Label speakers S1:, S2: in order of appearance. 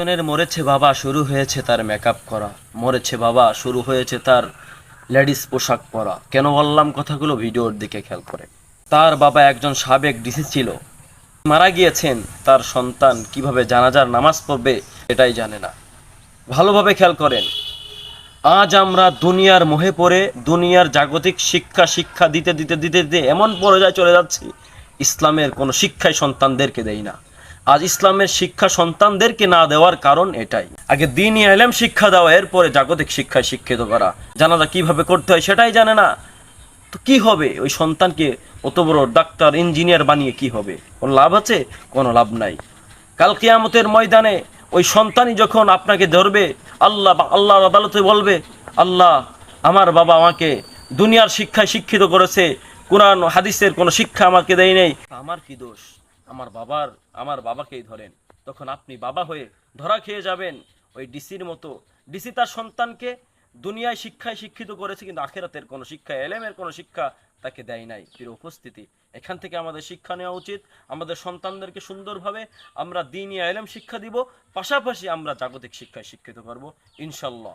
S1: জনের মরেছে বাবা, শুরু হয়েছে তার মেকআপ করা। মরেছে বাবা, শুরু হয়েছে তার লেডিস পোশাক পরা। কেন বললাম কথাগুলো? ভিডিওর দিকে খেয়াল করে। তার বাবা একজন সাবেক ডিসি ছিল। মারা গিয়েছেন, তার সন্তান কীভাবে জানাজার নামাজ পড়বে এটাই জানে না। ভালোভাবে খেয়াল করেন। আজ আমরা দুনিয়ার মোহে পড়ে, দুনিয়ার জাগতিক শিক্ষা শিক্ষা দিতে দিতে দিতে দিতে এমন পর্যায়ে চলে যাচ্ছি, ইসলামের কোনো শিক্ষাই সন্তানদেরকে দেই না। আজ ইসলামের শিক্ষা সন্তানদেরকে না দেওয়ার কারণ এটাই। আগে দিনই এলেম শিক্ষা দেওয়া এরপরে জাগতিক শিক্ষায় শিক্ষিত করা। জানাজা কীভাবে করতে হয় সেটাই জানে না। তো কি হবে? ওই সন্তানকে অত বড় ডাক্তার, ইঞ্জিনিয়ার বানিয়ে কি হবে? কোনো লাভ আছে? কোনো লাভ নাই। কাল কিয়ামতের ময়দানে ওই সন্তানই যখন আপনাকে ধরবে, আল্লাহ আল্লাহ আদালতে বলবে, আল্লাহ, আমার বাবা আমাকে দুনিয়ার শিক্ষায় শিক্ষিত করেছে, কোরআন হাদিসের কোনো শিক্ষা আমাকে দেয় নেই আমার কি দোষ? আমার বাবার, আমার বাবাকেই ধরেন। তখন আপনি বাবা হয়ে ধরা খেয়ে যাবেন ওই ডিসির মতো। ডিসি তার সন্তানকে দুনিয়ায় শিক্ষায় শিক্ষিত করেছে, কিন্তু আখেরাতের কোনো শিক্ষা, এলেমের কোনো শিক্ষা তাকে দেয় নাই। প্রিয় উপস্থিতি, এখান থেকে আমাদের শিক্ষা নেওয়া উচিত। আমাদের সন্তানদেরকে সুন্দরভাবে আমরা দিন এলেম শিক্ষা দিব, পাশাপাশি আমরা জাগতিক শিক্ষায় শিক্ষিত করব, ইনশাল্লাহ।